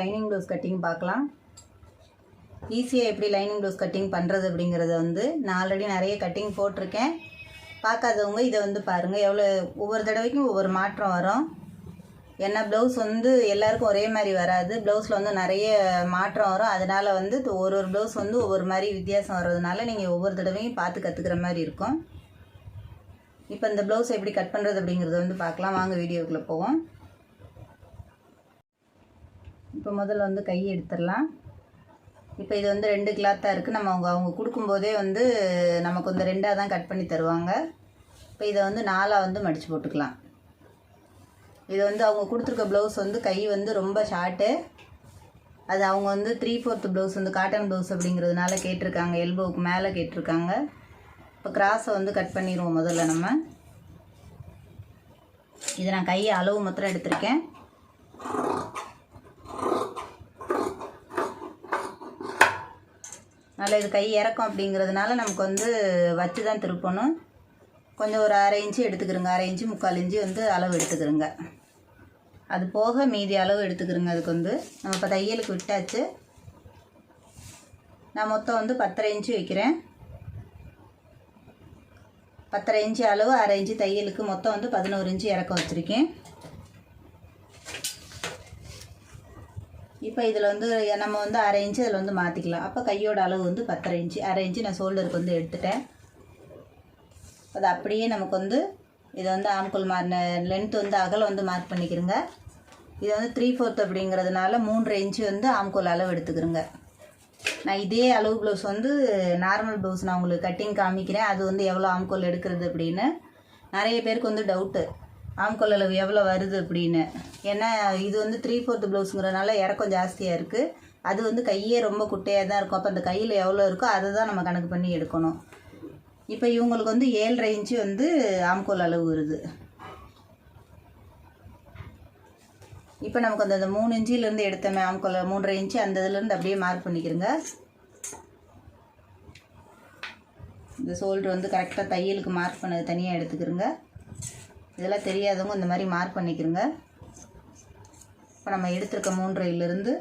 Lining blouse cutting பார்க்கலாம். ஈஸியாக எப்படி லைனிங் ப்ளவுஸ் கட்டிங் பண்ணுறது அப்படிங்கிறத வந்து நான் ஆல்ரெடி நிறைய கட்டிங் போட்டிருக்கேன். பார்க்காதவங்க இதை வந்து பாருங்கள் எவ்வளோ ஒவ்வொரு தடவைக்கும் ஒவ்வொரு மாற்றம் வரும். ஏன்னா ப்ளவுஸ் வந்து எல்லாருக்கும் ஒரே மாதிரி வராது. ப்ளவுஸில் வந்து நிறைய மாற்றம் வரும். அதனால் வந்து ஒரு ஒரு ப்ளவுஸ் வந்து ஒவ்வொரு மாதிரி வித்தியாசம் வர்றதுனால நீங்கள் ஒவ்வொரு தடவையும் பார்த்து கற்றுக்கிற மாதிரி இருக்கும். இப்போ இந்த ப்ளவுஸ் எப்படி கட் பண்ணுறது அப்படிங்கிறத வந்து பார்க்கலாம். வாங்க வீடியோக்குள்ளே போவோம். இப்போ முதல்ல வந்து கை எடுத்துடலாம். இப்போ இது வந்து ரெண்டு கிளாத்தாக இருக்குது நம்ம அவங்க அவங்க கொடுக்கும்போதே வந்து நமக்கு வந்து ரெண்டாக தான் கட் பண்ணி தருவாங்க. இப்போ இதை வந்து நாலாக வந்து மடித்து போட்டுக்கலாம். இது வந்து அவங்க கொடுத்துருக்க ப்ளவுஸ் வந்து கை வந்து ரொம்ப ஷார்ட்டு அது அவங்க வந்து த்ரீ ஃபோர்த்து ப்ளவுஸ் வந்து காட்டன் ப்ளவுஸ் அப்படிங்கிறதுனால கேட்டிருக்காங்க. எல்போவுக்கு மேலே கேட்டிருக்காங்க. இப்போ கிராஸை வந்து கட் பண்ணிடுவோம் முதல்ல நம்ம. இதை நான் கையை அளவு மாத்திரம் எடுத்திருக்கேன். நல்ல இது கை இறக்கம் அப்படிங்கிறதுனால நமக்கு வந்து வச்சு தான் திருப்பணும். கொஞ்சம் ஒரு அரை இன்ச்சு எடுத்துக்கிறோங்க. அரை இன்ச்சு முக்கால் இன்ச்சு வந்து அளவு எடுத்துக்கிறோங்க. அது போக மீதி அளவு எடுத்துக்கிறோங்க அதுக்கு வந்து. நம்ம இப்போ தையலுக்கு விட்டாச்சு. நான் மொத்தம் வந்து பத்தரை இன்ச்சு வைக்கிறேன். பத்தரை இன்ச்சு அளவு அரை இன்ச்சு தையலுக்கு மொத்தம் வந்து பதினோரு இன்ச்சு இறக்கம் வச்சுருக்கேன். இப்போ இதில் வந்து நம்ம வந்து அரை இன்ச்சு இதில் வந்து மாற்றிக்கலாம் அப்போ கையோட அளவு வந்து பத்தரை இன்ச்சு அரை இன்ச்சு நான் ஷோல்டருக்கு வந்து எடுத்துட்டேன். அது அப்படியே நமக்கு வந்து இதை வந்து ஆம்குள் மாறின லென்த் வந்து அகலம் வந்து மார்க் பண்ணிக்கிறோங்க. இது வந்து த்ரீ ஃபோர்த் அப்படிங்கிறதுனால மூன்றரை இன்ச்சு வந்து ஆம்கோல் அளவு எடுத்துக்கிறோங்க. நான் இதே அளவு ப்ளவுஸ் வந்து நார்மல் ப்ளவுஸ் நான் உங்களுக்கு கட்டிங் காமிக்கிறேன். அது வந்து எவ்வளோ ஆம்கோல் எடுக்கிறது அப்படின்னு. நிறைய பேருக்கு வந்து டவுட்டு ஆம்கோல் அளவு எவ்வளோ வருது அப்படின்னு. ஏன்னா இது வந்து த்ரீ ஃபோர்த் ப்ளவுஸுங்கிறனால இறக்கம் ஜாஸ்தியாக இருக்குது அது வந்து கையே ரொம்ப குட்டையாக தான் இருக்கும். அப்போ அந்த கையில் எவ்வளோ இருக்கோ அதை தான் நம்ம கணக்கு பண்ணி எடுக்கணும். இப்போ இவங்களுக்கு வந்து ஏழரை இன்ச்சு வந்து ஆம்கோல் அளவு வருது. இப்போ நமக்கு அந்த அந்த மூணு இன்ச்சிலேருந்து எடுத்தோமே ஆம்கோல் மூன்றரை இன்ச்சு அந்த இதுலேருந்து அப்படியே மார்க் பண்ணிக்கிறோங்க. இந்த சோல்டர் வந்து கரெக்டாக தையலுக்கு மார்க் பண்ணது தனியாக எடுத்துக்கிறோங்க. இதெல்லாம் தெரியாதவங்க இந்த மாதிரி மார்க் பண்ணிக்கிறோங்க இப்போ நம்ம எடுத்திருக்க மூன்றையிலிருந்து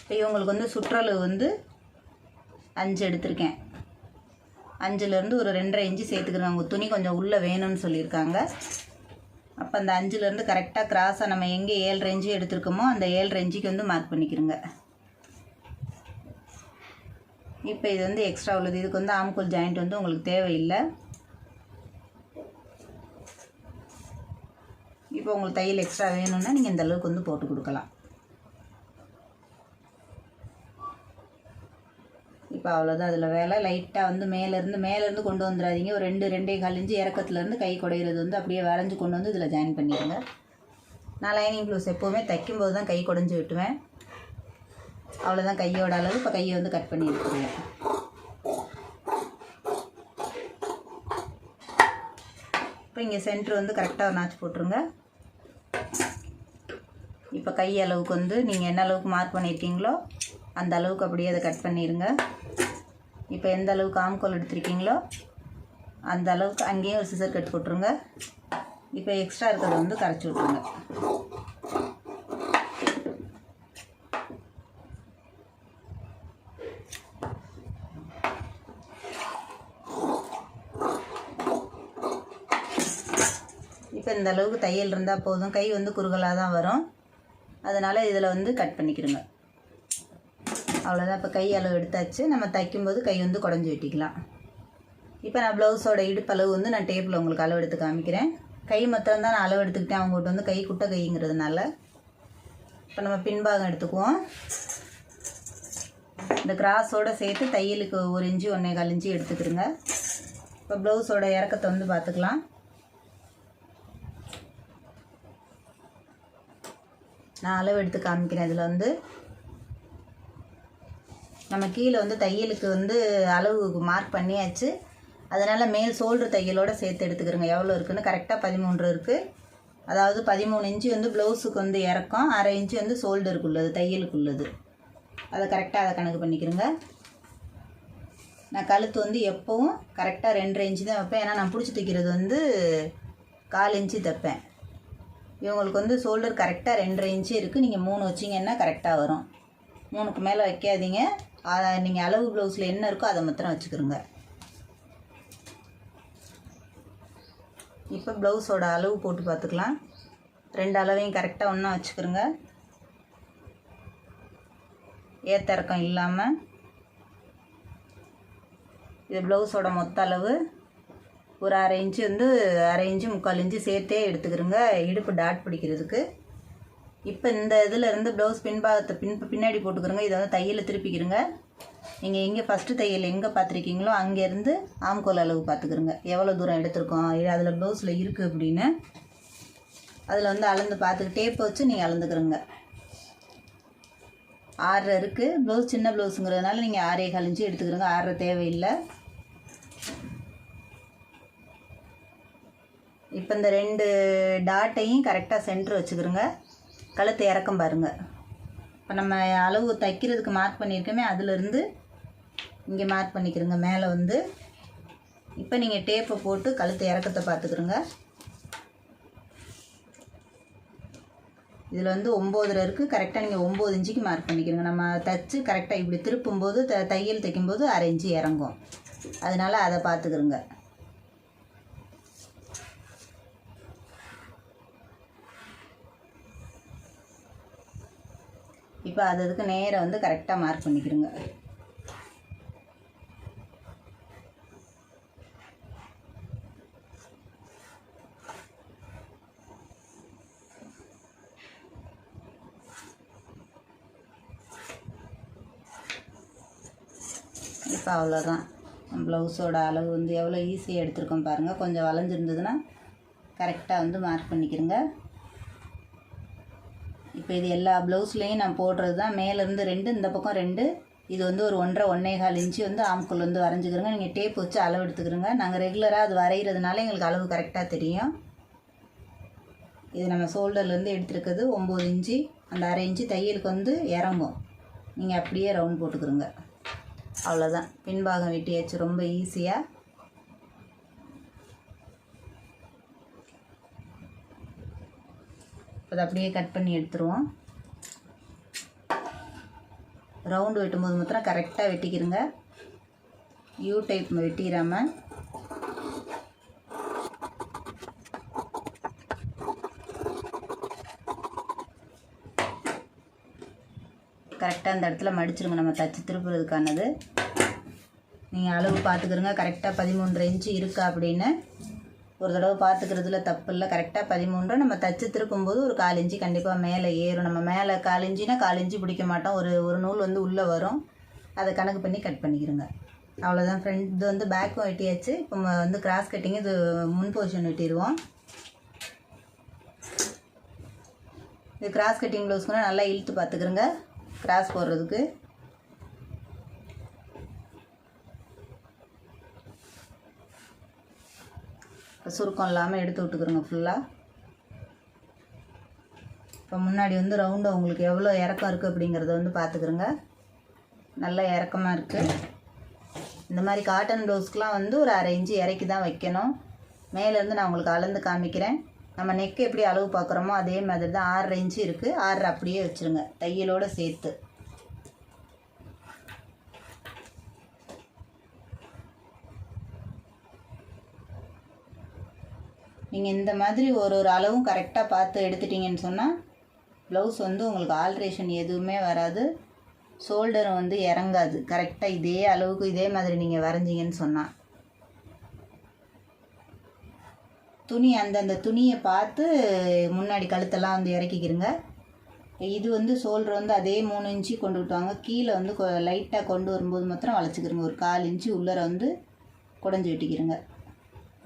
இப்போ இவங்களுக்கு வந்து சுற்றளவு வந்து அஞ்சு எடுத்திருக்கேன். அஞ்சுலேருந்து ஒரு ரெண்டரை இன்ச்சு சேர்த்துக்கிறேன். அவங்க துணி கொஞ்சம் உள்ளே வேணும்னு சொல்லியிருக்காங்க. அப்போ அந்த அஞ்சுலேருந்து கரெக்டாக கிராஸாக நம்ம எங்கே ஏழு இன்ச்சு எடுத்திருக்கோமோ அந்த ஏழரை இன்ச்சுக்கு வந்து மார்க் பண்ணிக்கிறோங்க இப்போ இது வந்து எக்ஸ்ட்ரா உள்ளது. இதுக்கு வந்து ஆம்கோல் ஜாயிண்ட் வந்து உங்களுக்கு தேவையில்லை. இப்போ உங்களுக்கு தையல் எக்ஸ்ட்ரா வேணும்னா நீங்கள் இந்த அளவுக்கு வந்து போட்டு கொடுக்கலாம். இப்போ அவ்வளோதான் அதில் வேலை. லைட்டாக வந்து மேலேருந்து மேலேருந்து கொண்டு வந்துடாதீங்க. ஒரு ரெண்டு ரெண்டே கால் இன்ச்சு இறக்கத்துலேருந்து கை குடையிறது வந்து அப்படியே வரைஞ்சி கொண்டு வந்து இதில் ஜாயின் பண்ணிடுங்க. நான் லைனிங் ப்ளவுஸ் எப்போவுமே தைக்கும்போது தான் கை குடஞ்சி விட்டுவேன். அவ்வளோதான் கையோட அளவு. இப்போ கையை வந்து கட் பண்ணி எடுத்துருவேன் இப்போ இங்கே சென்டர் வந்து கரெக்டாக ஒரு நாச்சு போட்டுருங்க. இப்போ கை அளவுக்கு வந்து நீங்கள் என்ன அளவுக்கு மார்க் பண்ணியிருக்கீங்களோ அந்த அளவுக்கு அப்படியே அதை கட் பண்ணிடுங்க இப்போ எந்த அளவுக்கு ஆம்கோல் எடுத்திருக்கீங்களோ அந்த அளவுக்கு அங்கேயும் ஒரு சிசர் கட் போட்டுருங்க. இப்போ எக்ஸ்ட்ரா இருக்கிறத வந்து கரைச்சி விட்ருங்க இப்போ இந்த அளவுக்கு தையல் இருந்தால் போதும். கை வந்து குறுகலாக தான் வரும். அதனால் இதில் வந்து கட் பண்ணிக்கிடுங்க. அவ்வளோதான் இப்போ கை அளவு எடுத்தாச்சு. நம்ம தைக்கும்போது கை வந்து குடஞ்சி வெட்டிக்கலாம். இப்போ நான் ப்ளவுஸோட இடுப்பளவு வந்து நான் டேப்பில் உங்களுக்கு அளவு எடுத்து காமிக்கிறேன். கை மொத்தம் தான் நான் அளவு எடுத்துக்கிட்டேன். அவங்ககிட்ட வந்து கை குட்டை கைங்கிறதுனால. இப்போ நம்ம பின்பாகம் எடுத்துக்குவோம். இந்த கிராஸோட சேர்த்து தையலுக்கு ஒரு இன்ச்சு ஒன்றே கால் இன்ச்சு எடுத்துக்கிடுங்க. இப்போ ப்ளவுஸோட இறக்கத்தை வந்து பார்த்துக்கலாம். நான் அளவு எடுத்து காமிக்கிறேன். இதில் வந்து நம்ம கீழே வந்து தையலுக்கு வந்து அளவு மார்க் பண்ணியாச்சு. அதனால் மேல் சோல்டர் தையலோட சேர்த்து எடுத்துக்கிறோங்க. எவ்வளோ இருக்குதுன்னு கரெக்டாக பதிமூன்று இருக்குது அதாவது பதிமூணு இன்ச்சு வந்து ப்ளவுஸுக்கு வந்து இறக்கம் அரை இன்ச்சு வந்து ஷோல்டருக்கு உள்ளது தையலுக்கு உள்ளது. அதை கரெக்டாக அதை கணக்கு பண்ணிக்கிறோங்க. நான் கழுத்து வந்து எப்போவும் கரெக்டாக ரெண்டரை இன்ச்சு தான் வைப்பேன். ஏன்னா நான் பிடிச்சி தைக்கிறது வந்து கால் இன்ச்சு தைப்பேன். இவங்களுக்கு வந்து ஷோல்டர் கரெக்டாக ரெண்டரை இன்ச்சு இருக்குது நீங்கள் மூணு வச்சிங்கன்னா கரெக்டாக வரும். மூணுக்கு மேலே வைக்காதீங்க. நீங்கள் அளவு ப்ளவுஸில் என்ன இருக்கோ அதை மாத்திரம் வச்சுக்கிறோங்க இப்போ ப்ளவுஸோட அளவு போட்டு பார்த்துக்கலாம். ரெண்டு அளவையும் கரெக்டாக ஒன்றா வச்சுக்கிறோங்க ஏத்த இறக்கம் இல்லாமல் இது ப்ளவுஸோட மொத்த அளவு. ஒரு அரை இன்ச்சு வந்து அரை இன்ச்சு முக்கால் இன்ச்சு சேர்த்தே எடுத்துக்கிறோங்க. இடுப்பு டாட் பிடிக்கிறதுக்கு. இப்போ இந்த இதில் இருந்து ப்ளவுஸ் பின்பாகத்தை பின் பின்னாடி போட்டுக்கிறோங்க. இதை வந்து தையலை திருப்பிக்கிறோங்க. நீங்கள் எங்கே ஃபஸ்ட்டு தையல் எங்கே பார்த்துருக்கீங்களோ அங்கேருந்து ஆம்கோல் அளவு பார்த்துக்கிறோங்க எவ்வளோ தூரம் எடுத்திருக்கோம்? அதில் ப்ளவுஸில் இருக்குது அப்படின்னு. அதில் வந்து அளந்து பார்த்துக்கு டேப்பை வச்சு நீங்கள் அளந்துக்கிறோங்க. ஆறரை இருக்குது ப்ளவுஸ் சின்ன ப்ளவுஸுங்கிறதுனால நீங்கள் ஆறே கால் எடுத்துக்கிறோங்க. ஆறரை தேவையில்லை. இப்போ இந்த ரெண்டு டாட்டையும் கரெக்டாக சென்டர் வச்சுக்கிறோங்க கழுத்து இறக்கம் பாருங்கள் இப்போ நம்ம அளவு தைக்கிறதுக்கு மார்க் பண்ணியிருக்கோமே அதிலிருந்து இங்கே மார்க் பண்ணிக்கிறோங்க மேலே வந்து இப்போ நீங்கள் டேப்பை போட்டு கழுத்து இறக்கத்தை பார்த்துக்கிறோங்க இதில் வந்து ஒம்போதில் இருக்குது கரெக்டாக நீங்கள் ஒம்பது இன்ச்சுக்கு மார்க் பண்ணிக்கிறோங்க நம்ம தைச்சு கரெக்டாக இப்படி திருப்பும்போது த தையல் தைக்கும்போது அரை இன்ச்சு இறங்கும். அதனால் அதை பார்த்துக்கிறோங்க இப்போ அது அதுக்கு நேராக வந்து கரெக்டாக மார்க் பண்ணிக்கிறோங்க இப்போ அவ்வளோதான். ப்ளவுஸோட அளவு வந்து எவ்வளோ ஈஸியாக எடுத்துருக்கோம் பாருங்கள் கொஞ்சம் வளைஞ்சிருந்ததுன்னா கரெக்டாக வந்து மார்க் பண்ணிக்கிறோங்க இப்போ இது எல்லா ப்ளவுஸ்லேயும் நான் போடுறது தான் மேலேருந்து ரெண்டு இந்த பக்கம் ரெண்டு. இது வந்து ஒரு ஒன்றரை ஒன்றே கால் இன்ச்சு வந்து ஆம்குள் வந்து வரைஞ்சிக்கிறோங்க. நீங்கள் டேப் வச்சு அளவு எடுத்துக்கிறோங்க. நாங்கள் ரெகுலராக அது வரைகிறதுனால எங்களுக்கு அளவு கரெக்டாக தெரியும். இது நம்ம ஷோல்டர்லேருந்து எடுத்துருக்கிறது ஒம்பது இன்ச்சு. அந்த அரை இன்ச்சு தையலுக்கு வந்து இறங்கும். நீங்கள் அப்படியே ரவுண்ட் போட்டுக்கிறோங்க. அவ்வளோதான் பின்பாகம் வெட்டியாச்சு ரொம்ப ஈஸியாக அதை அப்படியே கட் பண்ணி எடுத்துருவோம். ரவுண்டு வெட்டும்போது மாத்திரம் கரெக்டாக வெட்டிக்கிறங்க யூ டைப் வெட்டிடாமல் கரெக்டாக அந்த இடத்துல மடிச்சிருங்க. நம்ம தச்சு திருப்புறதுக்கானது. நீங்கள் அளவு பார்த்துக்கிறங்க கரெக்டாக பதிமூன்றரை இன்ச்சு இருக்கா அப்படின்னு. ஒரு தடவை பார்த்துக்கிறதுல தப்பு இல்லை கரெக்டாக பதிமூன்று நம்ம தச்சு திருக்கும்போது ஒரு கால் கண்டிப்பாக மேலே ஏறும். நம்ம மேலே கால் காலிஞ்சி கால் பிடிக்க மாட்டோம். ஒரு ஒரு நூல் வந்து உள்ளே வரும். அதை கணக்கு பண்ணி கட் பண்ணிக்கிறோங்க அவ்வளோதான் ஃப்ரெண்ட் இது வந்து பேக்கும் வெட்டியாச்சு. இப்போ வந்து கிராஸ் கட்டிங் இது முன் போர்ஷன் வெட்டிடுவோம் இது கிராஸ் கட்டிங் ப்ளவுஸ்க்குனா நல்லா இழுத்து பார்த்துக்கிறோங்க. கிராஸ் போடுறதுக்கு. சுருக்கம் இல்லாமல் எடுத்து விட்டுக்கிறோங்க ஃபுல்லாக இப்போ முன்னாடி வந்து ரவுண்டு உங்களுக்கு எவ்வளோ இறக்கம் இருக்குது அப்படிங்கிறத வந்து பார்த்துக்கிறோங்க நல்ல இறக்கமாக இருக்குது இந்த மாதிரி காட்டன் ப்ளவுஸ்க்குலாம் வந்து ஒரு அரை இன்ச்சு இறக்கி தான் வைக்கணும். மேலேருந்து நான் உங்களுக்கு அளந்து காமிக்கிறேன். நம்ம நெக் எப்படி அளவு பார்க்குறோமோ அதே மாதிரி தான் ஆறரை இன்ச்சு இருக்குது ஆறரை அப்படியே வச்சுருங்க. தையலோடு சேர்த்து. நீங்கள் இந்த மாதிரி ஒரு ஒரு அளவும் கரெக்டாக பார்த்து எடுத்துட்டீங்கன்னு சொன்னால் ப்ளவுஸ் வந்து உங்களுக்கு ஆல்ட்ரேஷன் எதுவுமே வராது. ஷோல்டரும் வந்து இறங்காது. கரெக்டாக இதே அளவுக்கு இதே மாதிரி நீங்கள் வரைஞ்சிங்கன்னு சொன்னால் துணி அந்தந்த துணியை பார்த்து முன்னாடி கழுத்தெல்லாம் வந்து இறக்கிக்கிறங்க இது வந்து ஷோல்டர் வந்து அதே மூணு இன்ச்சு கொண்டு விட்டுவாங்க. கீழே வந்து லைட்டாக கொண்டு வரும்போது மாத்திரம் வளைச்சிக்கிறங்க ஒரு கால் இன்ச்சு உள்ளர வந்து குடஞ்சி வெட்டிக்கிறங்க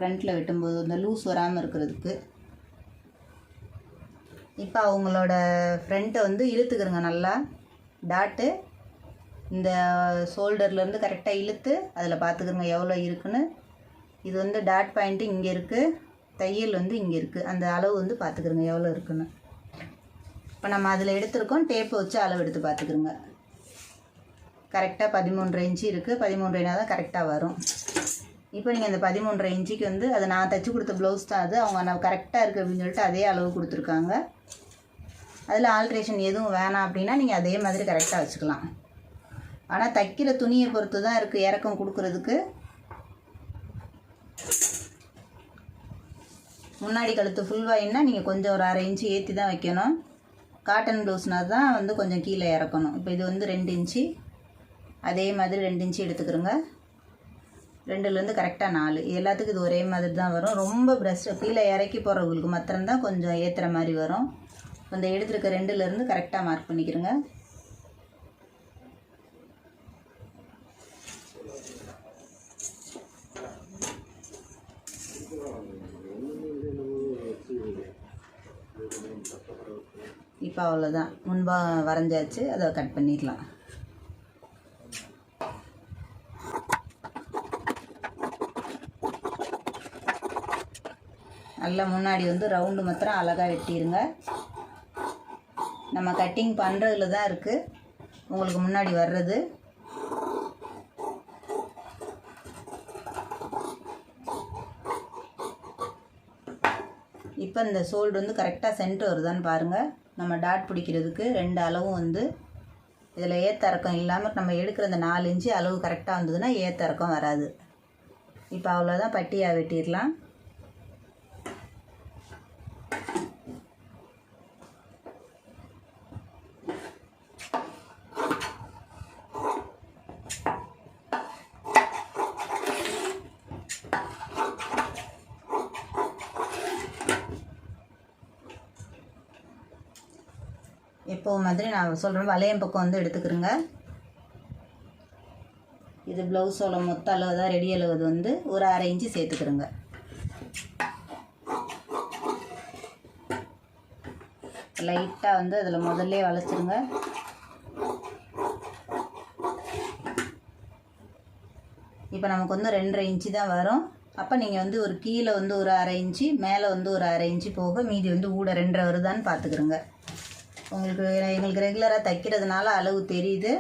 ஃப்ரண்ட்டில் வெட்டும்போது அந்த லூஸ் வராமல் இருக்கிறதுக்கு இப்போ அவங்களோட ஃப்ரண்ட்டை வந்து இழுத்துக்கிறங்க நல்லா. டாட்டு இந்த ஷோல்டர்லேருந்து கரெக்டாக இழுத்து அதில் பார்த்துக்கிறங்க எவ்வளோ இருக்குன்னு. இது வந்து டாட் பாயிண்ட்டு இங்கே இருக்குது தையல் வந்து இங்கே இருக்குது அந்த அளவு வந்து பார்த்துக்கிறங்க எவ்வளோ இருக்குன்னு. இப்போ நம்ம அதில் எடுத்துருக்கோம். டேப்பை வச்சு அளவு எடுத்து பார்த்துக்கிறோங்க கரெக்டாக பதிமூன்று இன்ச்சு இருக்குது பதிமூன்றரைனா தான் கரெக்டாக வரும். இப்போ நீங்கள் இந்த பதிமூன்றரை இன்ச்சுக்கு வந்து அதை நான் தைச்சி கொடுத்த ப்ளவுஸ் தான் அது. அவங்க நான் கரெக்டாக இருக்குது அப்படின்னு சொல்லிட்டு அதே அளவு கொடுத்துருக்காங்க. அதில் ஆல்ட்ரேஷன் எதுவும் வேணாம் அப்படின்னா நீங்கள் அதே மாதிரி கரெக்டாக வச்சுக்கலாம். ஆனால் தைக்கிற துணியை பொறுத்து தான் இருக்குது இறக்கம் கொடுக்குறதுக்கு. முன்னாடி கழுத்து ஃபுல் வாயின்னா நீங்கள் கொஞ்சம் ஒரு அரை இன்ச்சு ஏற்றி தான் வைக்கணும். காட்டன் ப்ளவுஸ்னால் தான் வந்து கொஞ்சம் கீழே இறக்கணும். இப்போ இது வந்து ரெண்டு இன்ச்சு. அதே மாதிரி ரெண்டு இன்ச்சு எடுத்துக்கிறோங்க. ரெண்டுலேருந்து கரெக்டாக நாலு. எல்லாத்துக்கும் இது ஒரே மாதிரி தான் வரும். ரொம்ப ப்ரெஷ் கீழே இறக்கி போகிறவங்களுக்கு மாத்திரம்தான் கொஞ்சம் ஏற்றுற மாதிரி வரும். இந்த எடுத்துருக்க ரெண்டுலேருந்து கரெக்டாக மார்க் பண்ணிக்கிறோங்க. இப்போ அவ்வளோதான். முன்பாக வரைஞ்சாச்சு. அதை கட் பண்ணிடலாம். நல்லா முன்னாடி வந்து ரவுண்டு மாத்திரம் அழகாக வெட்டிடுங்க நம்ம கட்டிங் பண்ணுறதுல தான் இருக்குது உங்களுக்கு முன்னாடி வர்றது. இப்போ இந்த சோல்டு வந்து கரெக்டாக சென்ட் வருதான்னு பாருங்கள் நம்ம டாட் பிடிக்கிறதுக்கு ரெண்டு அளவும் வந்து இதில் ஏத்தறக்கம் இல்லாமல் நம்ம எடுக்கிற அந்த நாலு இன்ச்சு அளவு கரெக்டாக வந்ததுன்னா ஏத்தறக்கம் வராது. இப்போ அவ்வளோதான் பட்டியாக வெட்டிடலாம். இப்போ மாதிரி நான் சொல்கிறேன் வளையம் பக்கம் வந்து எடுத்துக்கிறேங்க. இது ப்ளவுஸோட மொத்த அளவு தான் ரெடி அளவு வந்து ஒரு அரை இன்ச்சு சேர்த்துக்கிறேங்க. லைட்டாக வந்து அதில் முதல்ல வளைச்சிருங்க. இப்போ நமக்கு வந்து ரெண்டரை இன்ச்சு தான் வரும். அப்போ நீங்கள் வந்து ஒரு கீழே வந்து ஒரு அரை இன்ச்சு மேலே வந்து ஒரு அரை இன்ச்சு போக மீதி வந்து ஊட ரெண்டரை வருதான்னு பார்த்துக்குறோங்க உங்களுக்கு எங்களுக்கு ரெகுலராக தைக்கிறதுனால அளவு தெரியுது.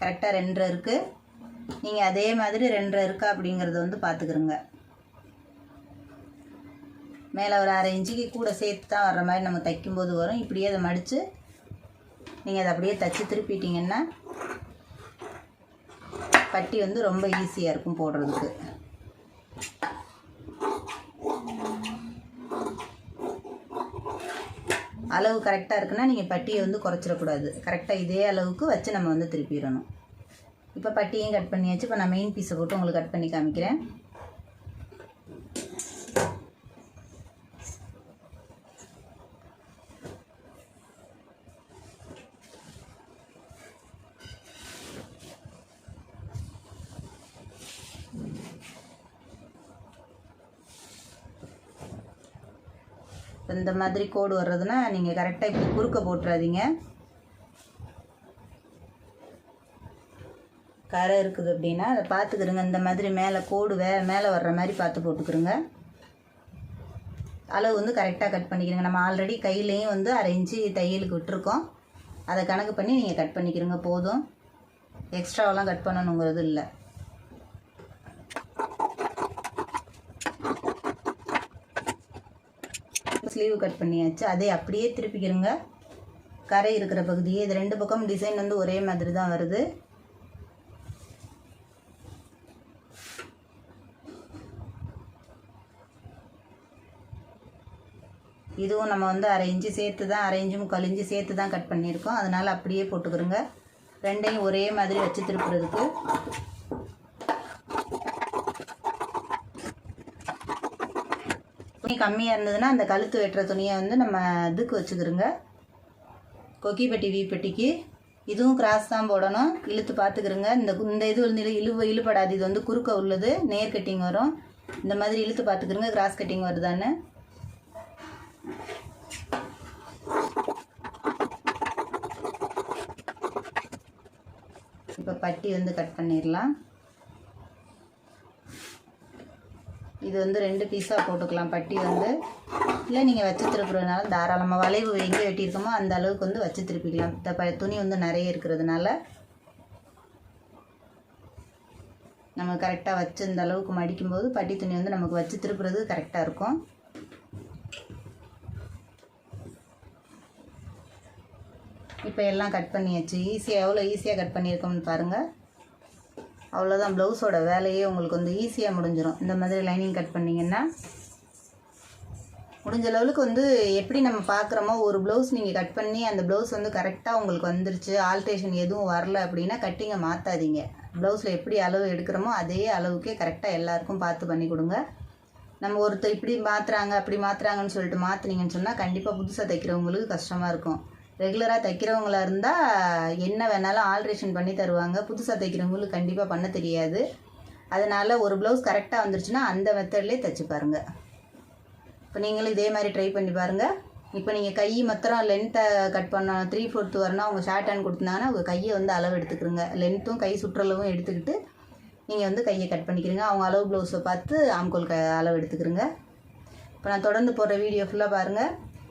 கரெக்டாக ரெண்டரை இருக்குது நீங்கள் அதே மாதிரி ரெண்டரை இருக்கா அப்படிங்கிறத வந்து பார்த்துக்கிறோங்க மேலே ஒரு அரை இன்ச்சுக்கு கூட சேர்த்து தான் வர்ற மாதிரி நம்ம தைக்கும்போது வரும். இப்படியே அதை மடித்து நீங்கள் அதை அப்படியே தைச்சி திருப்பிட்டீங்கன்னா பட்டி வந்து ரொம்ப ஈஸியாக இருக்கும் போடுறதுக்கு. அளவு கரெக்டாக இருக்குன்னா நீங்கள் பட்டியை வந்து குறைச்சிடக்கூடாது. கரெக்டாக இதே அளவுக்கு வச்சு நம்ம வந்து திருப்பிடணும். இப்போ பட்டியும் கட் பண்ணியாச்சு. இப்போ நான் மெயின் பீஸை போட்டு உங்களுக்கு கட் பண்ணி காமிக்கிறேன். இந்த மாதிரி கோடு வர்றதுன்னா நீங்கள் கரெக்டாக இப்படி குறுக்க போட்டுறாதீங்க. கரை இருக்குது அப்படின்னா அதை பார்த்துக்கிறங்க இந்த மாதிரி மேலே கோடு வே மேலே வர்ற மாதிரி பார்த்து போட்டுக்கிறோங்க அளவு வந்து கரெக்டாக கட் பண்ணிக்கிறங்க நம்ம ஆல்ரெடி கையிலையும் வந்து அரை இன்ச்சு தையலுக்கு விட்டுருக்கோம். அதை கணக்கு பண்ணி நீங்கள் கட் பண்ணிக்கிறங்க போதும். எக்ஸ்ட்ராவெல்லாம் கட் பண்ணணுங்கிறது இல்லை. ஸ்லீவ் கட் பண்ணியாச்சு. அதே அப்படியே திருப்பிக்கிறோங்க கரை இருக்கிற பகுதியே இது ரெண்டு பக்கம் டிசைன் வந்து ஒரே மாதிரி தான் வருது. இதுவும் நம்ம வந்து அரை இன்ச்சு சேர்த்து தான் அரை இன்ச்சு முக்கால் இன்ச்சு சேர்த்து தான் கட் பண்ணியிருக்கோம். அதனால் அப்படியே போட்டுக்கிறோங்க ரெண்டையும் ஒரே மாதிரி வச்சு திருப்புறதுக்கு. துணி கம்மியாக இருந்ததுன்னா அந்த கழுத்து வெட்டுற துணியை வந்து நம்ம இதுக்கு வச்சுக்கிறோங்க கொக்கிப்பட்டி வீப்பட்டிக்கு. இதுவும் கிராஸ் தான் போடணும். இழுத்து பார்த்துக்கிறோங்க இந்த இந்த இது வந்து இழு இழு இழுபடாது. இது வந்து குறுக்க உள்ளது. நேர் கட்டிங் வரும். இந்த மாதிரி இழுத்து பார்த்துக்கிறோங்க கிராஸ் கட்டிங் வருதான்னு. இப்போ பட்டி வந்து கட் பண்ணிடலாம். இது வந்து ரெண்டு பீஸாக போட்டுக்கலாம். பட்டி வந்து இல்லை நீங்கள் வச்சு திருப்புறதுனால தாராளமாக வளைவு எங்கே வெட்டியிருக்கோமோ அந்த அளவுக்கு வந்து வச்சு திருப்பிக்கலாம். இந்த ப துணி வந்து நிறைய இருக்கிறதுனால. நம்ம கரெக்டாக வச்சு இந்த அளவுக்கு மடிக்கும்போது பட்டி துணி வந்து நமக்கு வச்சு திருப்புறது கரெக்டாக இருக்கும். இப்போ எல்லாம் கட் பண்ணியாச்சு. ஈஸியாக எவ்வளோ ஈஸியாக கட் பண்ணியிருக்கோம்னு பாருங்கள் அவ்வளோதான் ப்ளவுஸோட வேலையே உங்களுக்கு வந்து ஈஸியாக முடிஞ்சிடும் இந்த மாதிரி லைனிங் கட் பண்ணிங்கன்னா முடிஞ்ச லெவலுக்கு வந்து எப்படி நம்ம பார்க்குறோமோ ஒரு ப்ளவுஸ் நீங்கள் கட் பண்ணி அந்த ப்ளவுஸ் வந்து கரெக்டாக உங்களுக்கு வந்துருச்சு ஆல்ட்ரேஷன் எதுவும் வரல அப்படின்னா கட்டிங்கை மாற்றாதீங்க ப்ளவுஸில் எப்படி அளவு எடுக்கிறோமோ அதே அளவுக்கே கரெக்டாக எல்லாருக்கும் பார்த்து பண்ணி கொடுங்க. நம்ம ஒருத்தர் இப்படி மாற்றுறாங்க அப்படி மாற்றுறாங்கன்னு சொல்லிட்டு மாற்றுனீங்கன்னு சொன்னால் கண்டிப்பாக புதுசாக தைக்கிறவங்களுக்கு கஷ்டமாக இருக்கும். ரெகுலராக தைக்கிறவங்களா இருந்தால் என்ன வேணாலும் ஆல்ட்ரேஷன் பண்ணி தருவாங்க. புதுசாக தைக்கிறவங்களுக்கு கண்டிப்பாக பண்ண தெரியாது. அதனால் ஒரு ப்ளவுஸ் கரெக்டாக வந்துருச்சுன்னா அந்த மெத்தட்லேயே தைச்சு பாருங்கள் இப்போ நீங்களும் இதே மாதிரி ட்ரை பண்ணி பாருங்கள் இப்போ நீங்கள் கை மாத்திரம் லென்த்தை கட் பண்ண த்ரீ ஃபோர்த்து வரணும் அவங்க ஷார்ட் ஹேண்ட் கொடுத்துருந்தாங்கன்னா உங்கள் கையை வந்து அளவு எடுத்துக்கிறங்க. லென்த்தும் கை சுற்றளவும் எடுத்துக்கிட்டு நீங்கள் வந்து கையை கட் பண்ணிக்கிறீங்க. அவங்க அளவு ப்ளவுஸை பார்த்து ஆம்கோல் க அளவு எடுத்துக்கிறங்க. இப்போ நான் தொடர்ந்து போடுற வீடியோ ஃபுல்லாக பாருங்கள்